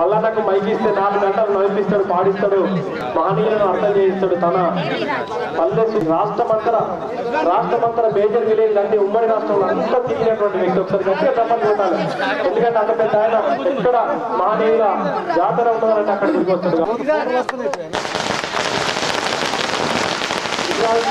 జనాలకు మైకిస్తే నాలుగు గంటలు నడిపిస్తాడు పాడిస్తాడు మహనీయులను అర్థం చేయిస్తాడు తన పల్లె రాష్ట్రమంతర రాష్ట్రమంతర మేజర్ విలేజ్ అన్ని ఉమ్మడి రాష్ట్రంలో అంతా తిరిగినటువంటి వ్యక్తి. ఒకసారి గట్టిగా తప్పని కొట్టాలి ఎందుకంటే అంత పెద్ద ఆయన ఎక్కడ మహనీయుల జాతర ఉన్నదంటే అక్కడ తిరిగి వస్తాడు. అలాగే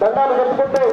దండాలు కట్టుకుంటే